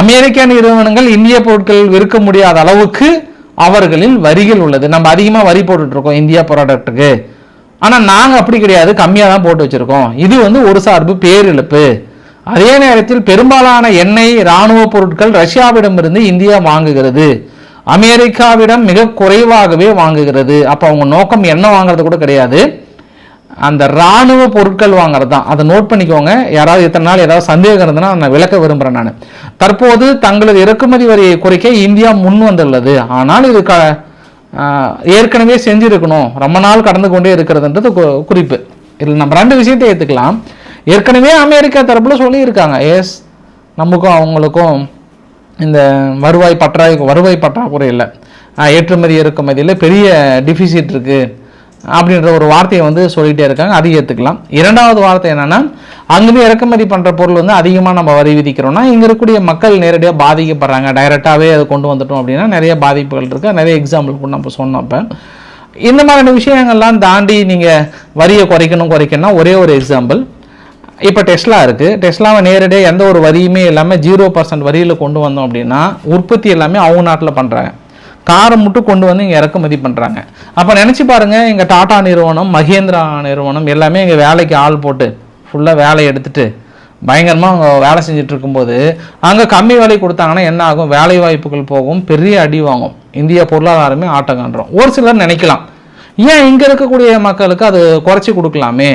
அமெரிக்க நிறுவனங்கள் இந்திய பொருட்கள் விற்க முடியாத அளவுக்கு அவர்களில் வரிகள் உள்ளது. நம்ம அதிகமாக வரி போட்டுட்ருக்கோம் இந்தியா ப்ராடக்ட்டுக்கு ஆனால் நாங்கள் அப்படி கிடையாது. கம்மியாக தான் போட்டு வச்சுருக்கோம். இது வந்து ஒரு சார்பு பேரிழப்பு. அதே நேரத்தில் பெரும்பாலான எண்ணெய் இராணுவ பொருட்கள் ரஷ்யாவிடமிருந்து இந்தியா வாங்குகிறது. அமெரிக்காவிடம் மிக குறைவாகவே வாங்குகிறது. அப்போ அவங்க நோக்கம் என்ன வாங்குறது கூட கிடையாது. அந்த இராணுவ பொருட்கள் வாங்குறது தான். அதை நோட் பண்ணிக்கோங்க. யாராவது இத்தனை நாள் ஏதாவது சந்தேகம் இருந்ததுன்னா நான் விளக்க விரும்புகிறேன் நான். தற்போது தங்களது இறக்குமதி வரியை குறைக்க இந்தியா முன் வந்துள்ளது. ஆனால் இது க ஏற்கனவே செஞ்சிருக்கணும். ரொம்ப நாள் கடந்து கொண்டே இருக்கிறதுன்றது கு- குறிப்பு. இதில் நம்ம ரெண்டு விஷயத்தை ஏற்றுக்கலாம் ஏற்கனவே அமெரிக்கா தரப்பில் சொல்லியிருக்காங்க. எஸ் நமக்கும் அவங்களுக்கும் இந்த வருவாய் பற்றாய் வருவாய் பற்றாக்குறை இல்லை. ஏற்றுமதி இறக்குமதியில் பெரிய டிஃபிசிட் இருக்குது அப்படின்ற ஒரு வார்த்தையை வந்து சொல்லிகிட்டே இருக்காங்க. அதை ஏற்றுக்கலாம் இரண்டாவது வார்த்தை என்னென்னா அங்கேருந்து இறக்குமதி பண்ணுற பொருள் வந்து அதிகமாக நம்ம வரி விதிக்கிறோம்னா இங்கே இருக்கக்கூடிய மக்கள் நேரடியாக பாதிக்கப்படுறாங்க. டைரெக்டாகவே அதை கொண்டு வந்துட்டோம் அப்படின்னா நிறைய பாதிப்புகள் இருக்குது நிறைய எக்ஸாம்பிள் கூட நம்ம சொன்னோம் இந்த மாதிரியான விஷயங்கள்லாம் தாண்டி நீங்கள் வரியை குறைக்கணும் குறைக்கணும்னா ஒரே ஒரு எக்ஸாம்பிள் இப்போ டெஸ்லா இருக்குது டெஸ்லாவை நேரடியாக எந்த ஒரு வரியுமே இல்லாமல் ஜீரோ பர்சன்ட் வரியில் கொண்டு வந்தோம் அப்படின்னா உற்பத்தி எல்லாமே அவங்க நாட்டில் பண்ணுறாங்க காரை மட்டும் கொண்டு வந்து இங்கே இறக்குமதி பண்ணுறாங்க அப்போ நினச்சி பாருங்கள் எங்கள் டாடா நிறுவனம் மகேந்திரா நிறுவனம் எல்லாமே இங்கே வேலைக்கு ஆள் போட்டு ஃபுல்லாக வேலையை எடுத்துட்டு பயங்கரமாக அவங்க வேலை செஞ்சுட்டு இருக்கும்போது அங்கே கம்மி வேலை கொடுத்தாங்கன்னா என்ன ஆகும்? வேலை வாய்ப்புகள் போகும். பெரிய அடி வாங்கும். இந்திய பொருளாதாரமே ஆட்டம் காண்றோம். ஒரு சிலர் நினைக்கலாம். ஏன் இங்கே இருக்கக்கூடிய மக்களுக்கு அது குறைச்சி கொடுக்கலாமே?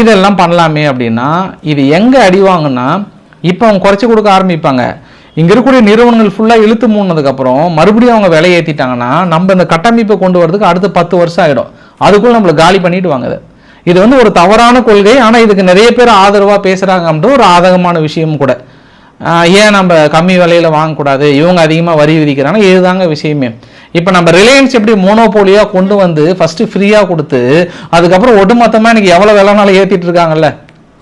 இதெல்லாம் பண்ணலாமே அப்படின்னா இது எங்கே அடி வாங்குன்னா இப்போ அவங்க குறைச்சி கொடுக்க ஆரம்பிப்பாங்க. இங்கே இருக்கக்கூடிய நிறுவனங்கள் ஃபுல்லாக இழுத்து மூணதுக்கப்புறம் மறுபடியும் அவங்க விலை ஏற்றிட்டாங்கன்னா நம்ம இந்த கட்டமைப்பை கொண்டு வரதுக்கு அடுத்து பத்து வருஷம் ஆகிடும் அதுக்குள்ள நம்மளை காலி பண்ணிட்டு வாங்குது. இது வந்து ஒரு தவறான கொள்கை. ஆனால் இதுக்கு நிறைய பேர் ஆதரவாக பேசுகிறாங்க அப்படின்ற ஒரு ஆதகமான விஷயம் கூட. ஏன் நம்ம கம்மி விலையில் வாங்கக்கூடாது? இவங்க அதிகமாக வரி விதிக்கிறாங்க. இதுதாங்க விஷயமே. இப்போ நம்ம ரிலையன்ஸ் எப்படி மோனோபோலியாக கொண்டு வந்து ஃபர்ஸ்ட் ஃப்ரீயாக கொடுத்து அதுக்கப்புறம் ஒட்டுமொத்தமாக எனக்கு எவ்வளோ விலைனாலும் ஏற்றிட்டு இருக்காங்கல்ல?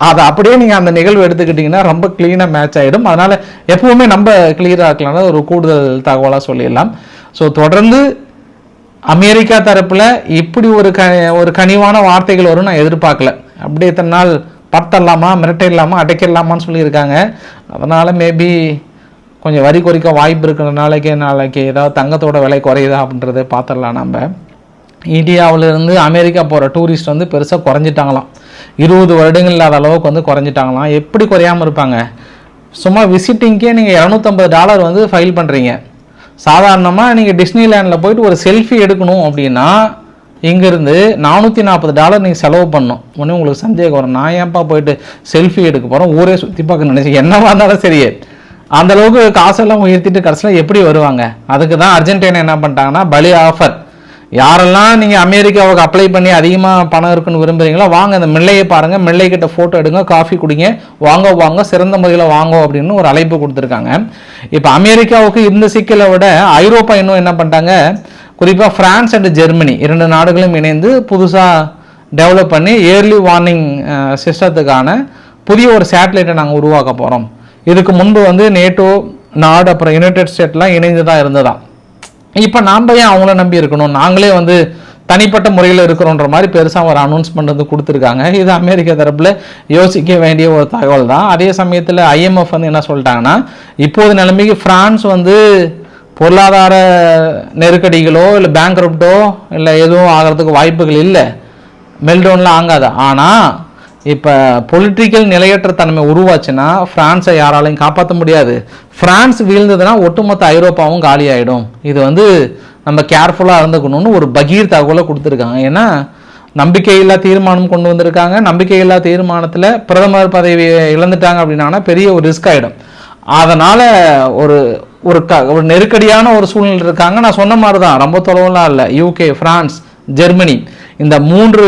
அதை அப்படியே நீங்கள் அந்த நிகழ்வு எடுத்துக்கிட்டிங்கன்னா ரொம்ப க்ளீனாக மேட்ச் ஆகிடும் அதனால் எப்பவுமே நம்ம கிளியராக இருக்கலாம் ஒரு கூடுதல் தகவலாக சொல்லிடலாம். ஸோ தொடர்ந்து அமெரிக்கா தரப்பில் இப்படி ஒரு க ஒரு கனிவான வார்த்தைகள் வரும் நான் எதிர்பார்க்கல. அப்படியே இத்தனை நாள் படுத்தரலாமா மிரட்டிடலாமா அடைக்கிடலாமான்னு சொல்லியிருக்காங்க. அதனால் மேபி கொஞ்சம் வரி குறைக்க வாய்ப்பு இருக்கிற நாளைக்கு நாளைக்கு ஏதாவது தங்கத்தோட விலை குறையுதா அப்படின்றத பார்த்துடலாம் நம்ம. இந்தியாவிலிருந்து அமெரிக்கா போகிற டூரிஸ்ட் வந்து பெருசாக குறைஞ்சிட்டாங்களாம். இருபது வருடங்கள் இல்லாத அளவுக்கு வந்து குறைஞ்சிட்டாங்களாம். எப்படி குறையாமல் இருப்பாங்க? சும்மா விசிட்டிங்க்கே நீங்கள் இரநூத்தம்பது டாலர் வந்து ஃபைல் பண்ணுறீங்க சாதாரணமாக நீங்கள் டிஸ்னிலேண்டில் போயிட்டு ஒரு செல்ஃபி எடுக்கணும் அப்படின்னா இங்கேருந்து நானூற்றி நாற்பது டாலர் நீங்கள் செலவு பண்ணணும். உடனே உங்களுக்கு சந்தேகம் வரும். நான் ஏன்ப்பா போயிட்டு செல்ஃபி எடுக்க போகிறோம் ஊரே சுற்றி பார்க்க நினச்சி. என்னவா இருந்தாலும் சரி. அந்த அளவுக்கு காசெல்லாம் உயர்த்திட்டு கடைசியில் எப்படி வருவாங்க? அதுக்கு தான் அர்ஜென்டினா என்ன பண்ணிட்டாங்கன்னா பலி ஆஃபர் யாரெல்லாம் நீங்கள் அமெரிக்காவுக்கு அப்ளை பண்ணி அதிகமாக பணம் இருக்குன்னு விரும்புகிறீங்களோ வாங்க அந்த மில்லையை பாருங்கள் மில்லை கிட்ட ஃபோட்டோ எடுங்க காஃபி குடிங்க. வாங்க வாங்க சிறந்த முறையில் வாங்க அப்படின்னு ஒரு அழைப்பு கொடுத்துருக்காங்க. இப்போ அமெரிக்காவுக்கு இந்த சிக்கலை விட ஐரோப்பா இன்னும் என்ன பண்ணிட்டாங்க? குறிப்பாக ஃப்ரான்ஸ் அண்ட் ஜெர்மனி இரண்டு நாடுகளும் இணைந்து புதுசாக டெவலப் பண்ணி இயர்லி வார்னிங் சிஸ்டத்துக்கான புதிய ஒரு சேட்டலைட்டை நாங்கள் உருவாக்க போகிறோம் இதுக்கு முன்பு வந்து நேட்டோ நாடு அப்புறம் யுனைடெட் ஸ்டேட்லாம் இணைந்து தான் இருந்ததாம். இப்போ நாம் ஏன் அவங்கள நம்பி இருக்கணும்? நாங்களே வந்து தனிப்பட்ட முறையில் இருக்கிறோன்ற மாதிரி பெருசாக ஒரு அனௌன்ஸ்மெண்ட் வந்து கொடுத்துருக்காங்க. இது அமெரிக்க தரப்பில் யோசிக்க வேண்டிய ஒரு தகவல் தான் அதே சமயத்தில் ஐஎம்எஃப் வந்து என்ன சொல்லிட்டாங்கன்னா இப்போது நிலைமைக்கு ஃப்ரான்ஸ் வந்து பொருளாதார நெருக்கடிகளோ இல்லை பேங்க் இல்லை எதுவும் ஆகிறதுக்கு வாய்ப்புகள் இல்லை. மெல்டவுன்லாம் ஆகாது. ஆனால் இப்போ பொலிட்டிக்கல் நிலையற்ற தன்மை உருவாச்சுன்னா ஃப்ரான்ஸை யாராலையும் காப்பாற்ற முடியாது. ஃப்ரான்ஸ் வீழ்ந்ததுன்னா ஒட்டுமொத்த ஐரோப்பாவும் காலியாயிடும். இது வந்து நம்ம கேர்ஃபுல்லாக இருந்துக்கணும்னு ஒரு பகீர் தகவலை கொடுத்துருக்காங்க. ஏன்னா நம்பிக்கையில்லா தீர்மானம் கொண்டு வந்திருக்காங்க. நம்பிக்கையில்லா தீர்மானத்தில் பிரதமர் பதவி இழந்துட்டாங்க அப்படின்னா பெரிய ஒரு ரிஸ்க் ஆகிடும் அதனால் ஒரு ஒரு க ஒரு நெருக்கடியான ஒரு சூழ்நிலை இருக்காங்க. நான் சொன்ன மாதிரி தான் ரொம்ப தொலைவெல்லாம் இல்லை. யூகே ஃப்ரான்ஸ் ஜெர்மனி இந்த மூன்று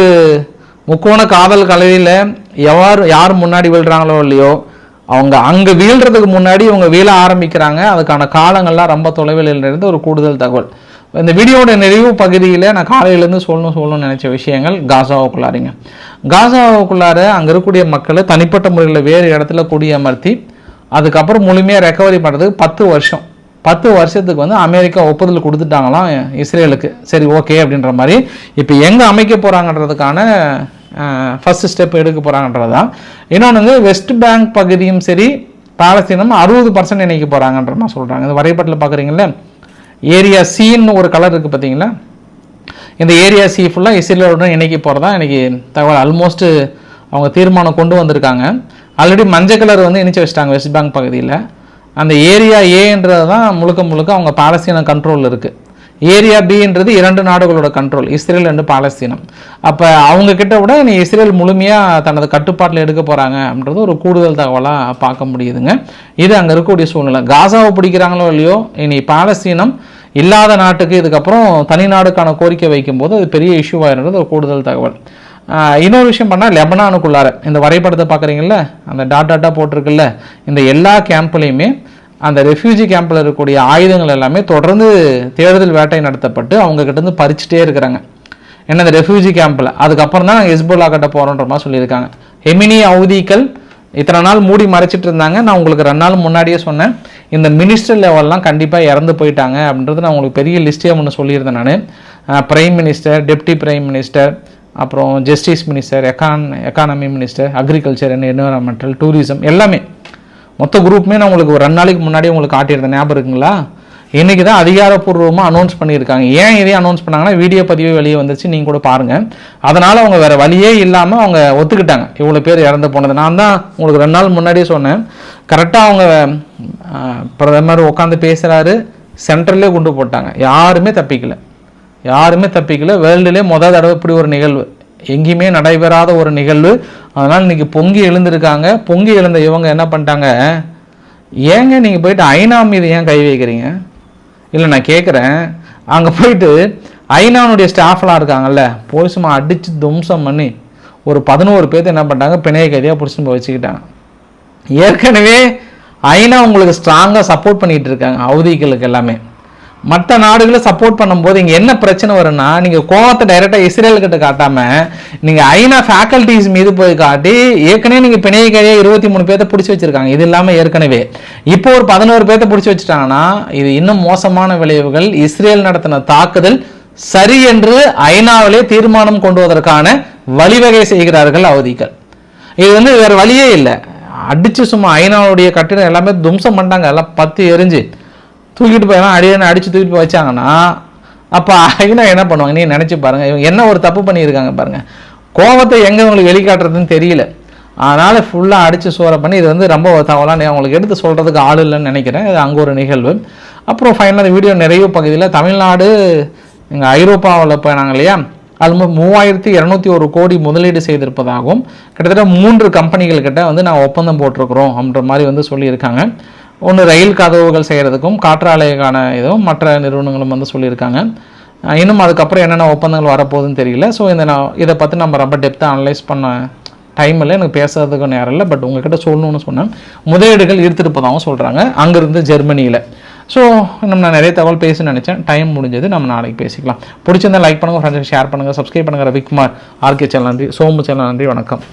முக்கோண காதல் கலையில் எவ்வாறு யார் முன்னாடி வீழ்கிறாங்களோ இல்லையோ அவங்க அங்கே வீழ்கிறதுக்கு முன்னாடி இவங்க வீழ ஆரம்பிக்கிறாங்க. அதுக்கான காலங்கள்லாம் ரொம்ப தொலைவில் இருந்து ஒரு கூடுதல் தகவல். இந்த வீடியோட நிறைவு பகுதியில் நான் காலையிலேருந்து சொல்லணும் சொல்லணும்னு நினச்ச விஷயங்கள் காசாவுக்குள்ளாரிங்க. காசாவுக்குள்ளார அங்கே இருக்கக்கூடிய மக்களை தனிப்பட்ட முறையில் வேறு இடத்துல குடியமர்த்தி அதுக்கப்புறம் முழுமையாக ரெக்கவரி பண்ணுறதுக்கு பத்து வருஷம். பத்து வருஷத்துக்கு வந்து அமெரிக்கா ஒப்புதல் கொடுத்துட்டாங்களாம் இஸ்ரேலுக்கு. சரி ஓகே அப்படின்ற மாதிரி. இப்போ எங்கே அமைக்க போகிறாங்கன்றதுக்கான ஃபஸ்ட்டு ஸ்டெப் எடுக்க போகிறாங்கன்றது தான் இன்னொன்று வந்து வெஸ்ட் பேங்க் பகுதியும் சரி பாலஸ்தீனம் அறுபது பர்சன்ட் இணைக்க போகிறாங்கன்ற மாதிரி சொல்கிறாங்க இந்த வரைபடத்தில் பார்க்குறீங்களே ஏரியா சின்னு ஒரு கலர் இருக்குது பார்த்தீங்களா இந்த ஏரியா சி ஃபுல்லாக இஸ்ரேலுடன் இணைக்க போகிறதா இன்றைக்கி தகவல். ஆல்மோஸ்ட்டு அவங்க தீர்மானம் கொண்டு வந்திருக்காங்க. ஆல்ரெடி மஞ்சள் கலர் வந்து இணைச்சி வச்சிட்டாங்க வெஸ்ட் பேங்க் பகுதியில். அந்த ஏரியா ஏன்றது தான் முழுக்க முழுக்க அவங்க பாலஸ்தீன கண்ட்ரோலில் இருக்குது ஏரியா பின்றது இரண்டு நாடுகளோட கண்ட்ரோல் இஸ்ரேல் அண்டு பாலஸ்தீனம். அப்போ அவங்க கிட்ட விட நீ இஸ்ரேல் முழுமையாக தனது கட்டுப்பாட்டில் எடுக்க போகிறாங்க அப்படின்றது ஒரு கூடுதல் தகவலாக பார்க்க முடியுதுங்க. இது அங்கே இருக்கக்கூடிய சூழ்நிலை. காசாவை பிடிக்கிறாங்களோ இல்லையோ இனி பாலஸ்தீனம் இல்லாத நாட்டுக்கு இதுக்கப்புறம் தனி நாடுக்கான கோரிக்கை வைக்கும்போது அது பெரிய இஷ்யூவாகிறது ஒரு கூடுதல் தகவல். இன்னொரு விஷயம் பண்ணால் லெபனானுக்குள்ளார இந்த வரைபடத்தை பார்க்குறீங்கள அந்த டாட் டாட்டாக போட்டிருக்குல்ல இந்த எல்லா கேம்ப்லேயுமே அந்த ரெஃப்யூஜி கேம்பில் இருக்கக்கூடிய ஆயுதங்கள் எல்லாமே தொடர்ந்து தேடுதல் வேட்டை நடத்தப்பட்டு அவங்கக்கிட்டேருந்து பறிச்சுட்டே இருக்கிறாங்க. என்ன அந்த ரெஃப்யூஜி கேம்பில் அதுக்கப்புறம் தான் நாங்கள் ஹெஸ்போல்லா கட்ட போகிறோன்ற மாதிரி சொல்லியிருக்காங்க. ஹெமினி அவுதிகள் இத்தனை நாள் மூடி மறைச்சிட்டு இருந்தாங்க. நான் உங்களுக்கு ரெண்டு நாள் முன்னாடியே சொன்னேன். இந்த மினிஸ்டர் லெவல்லாம் கண்டிப்பாக இறந்து போயிட்டாங்க அப்படின்றது நான் உங்களுக்கு பெரிய லிஸ்ட்டே ஒன்று சொல்லியிருந்தேன் நான். Prime minister deputy prime minister அப்புறம் justice minister econ economy minister agriculture and environmental tourism எல்லாமே. மொத்த குரூப்புமே நான் உங்களுக்கு ஒரு ரெண்டு நாளைக்கு முன்னாடி உங்களுக்கு காட்டியிருந்தேன். ஞாபகம் இருக்குங்களா? இன்றைக்கி தான் அதிகாரப்பூர்வமாக அனௌன்ஸ் பண்ணியிருக்காங்க. ஏன் இதையும் அனௌன்ஸ் பண்ணாங்கன்னா வீடியோ பதிவு வெளியே வந்துச்சு நீங்கள் கூட பாருங்கள் அதனால் அவங்க வேறு வழியே இல்லாமல் அவங்க ஒத்துக்கிட்டாங்க. இவ்வளோ பேர் இறந்து போனது. நான் தான் உங்களுக்கு ரெண்டு நாள் முன்னாடியே சொன்னேன். கரெக்டாக அவங்க பிரதமர் உட்காந்து பேசுகிறாரு சென்ட்ரல்லே கொண்டு போட்டாங்க. யாருமே தப்பிக்கலை. யாருமே தப்பிக்கல. வேர்ல்டுலேயே மொதல் தடவை இப்படி ஒரு நிகழ்வு. எங்கேயுமே நடைபெறாத ஒரு நிகழ்வு. அதனால் இன்றைக்கி பொங்கி எழுந்திருக்காங்க. பொங்கி எழுந்த இவங்க என்ன பண்ணிட்டாங்க? ஏங்க நீங்கள் போயிட்டு ஐநா மீது ஏன் கை வைக்கிறீங்க? இல்லை நான் கேட்குறேன் அங்கே போயிட்டு ஐநானுடைய ஸ்டாஃப்லாம் இருக்காங்கல்ல போலீஸுமா அடித்து தும்சம் பண்ணி ஒரு பதினோரு பேர்த்து என்ன பண்ணிட்டாங்க? பிணைய கைதியாக பிடிச்சிட்டு போய் வச்சுக்கிட்டாங்க. ஏற்கனவே ஐநா உங்களுக்கு ஸ்ட்ராங்காக சப்போர்ட் பண்ணிகிட்டு இருக்காங்க அவதிகளுக்கு எல்லாமே. மற்ற நாடுகளை சப்போர்ட் பண்ணும்போது இங்கே என்ன பிரச்சனை வரும்னா நீங்கள் கோவத்தை டைரெக்டாக இஸ்ரேல்கிட்ட காட்டாமல் நீங்கள் ஐநா ஃபேக்கல்டிஸ் மீது போய் காட்டி ஏற்கனவே நீங்கள் பிணைய கையை இருபத்தி மூணு பேர்த்த பிடிச்சி வச்சிருக்காங்க. இது இல்லாமல் ஏற்கனவே. இப்போ ஒரு பதினோரு பேர்த்த பிடிச்சி வச்சுட்டாங்கன்னா இது இன்னும் மோசமான விளைவுகள். இஸ்ரேல் நடத்தின தாக்குதல் சரி என்று ஐநாவிலே தீர்மானம் கொண்டு வருவதற்கான வழிவகை செய்கிறார்கள் அவதிகள். இது வந்து வேறு வழியே இல்லை. அடிச்சு சும்மா ஐநாவுடைய கட்டிடம் எல்லாமே தும்சம் பண்ணிட்டாங்க. எல்லாம் பத்து எரிஞ்சு. தூக்கிட்டு போயெல்லாம் அடியான அடித்து தூக்கிட்டு போய் வச்சாங்கன்னா அப்போ ஐநா என்ன பண்ணுவாங்க? நீ நினச்சி பாருங்கள் இவங்க என்ன ஒரு தப்பு பண்ணியிருக்காங்க பாருங்கள் கோபத்தை எங்கே உங்களுக்கு வெளிக்காட்டுறதுன்னு தெரியல. அதனால் ஃபுல்லாக அடித்து சோற பண்ணி இது வந்து ரொம்ப தகவலாக அவங்களுக்கு எடுத்து சொல்கிறதுக்கு ஆள் இல்லைன்னு நினைக்கிறேன். இது அங்கே ஒரு நிகழ்வு. அப்புறம் ஃபைனலாக வீடியோ நிறைவு பகுதியில் தமிழ்நாடு எங்கள் ஐரோப்பாவில் போனாங்க இல்லையா? அது மூவாயிரத்தி இரநூத்தி ஒரு கோடி முதலீடு செய்திருப்பதாகவும் கிட்டத்தட்ட மூன்று கம்பெனிகள் கிட்ட வந்து நான் ஒப்பந்தம் போட்டிருக்கிறோம் அப்படின்ற மாதிரி வந்து சொல்லியிருக்காங்க. ஒன்று ரயில் கதவுகள் செய்கிறதுக்கும் காற்றாலைக்கான இதுவும் மற்ற நிறுவனங்களும் வந்து சொல்லியிருக்காங்க. இன்னும் அதுக்கப்புறம் என்னென்ன ஒப்பந்தங்கள் வரப்போகுதுன்னு தெரியல. ஸோ இந்த நான் இதை பற்றி நம்ம ரொம்ப டெப்த்தாக அனலைஸ் பண்ண டைம் இல்லை. எனக்கு பேசுறதுக்கு நேரம் இல்லை. பட் உங்ககிட்ட சொல்லணும்னு சொன்னேன். முதலீடுகள் ஈர்த்திருப்பதாகவும் சொல்கிறாங்க அங்கேருந்து ஜெர்மனியில். ஸோ நம்ம நான் நிறைய தகவல் பேச நினச்சேன். டைம் முடிஞ்சது. நம்ம நாளைக்கு பேசிக்கலாம். பிடிச்சிருந்தா லைக் பண்ணுங்கள் ஃப்ரெண்ட்ஸ் ஷேர் பண்ணுங்கள் சப்ஸ்கிரைப் பண்ணுங்கள் ரவிக்குமார் ஆர்கே சேனல் நன்றி. சோமு சேனல் நன்றி. வணக்கம்.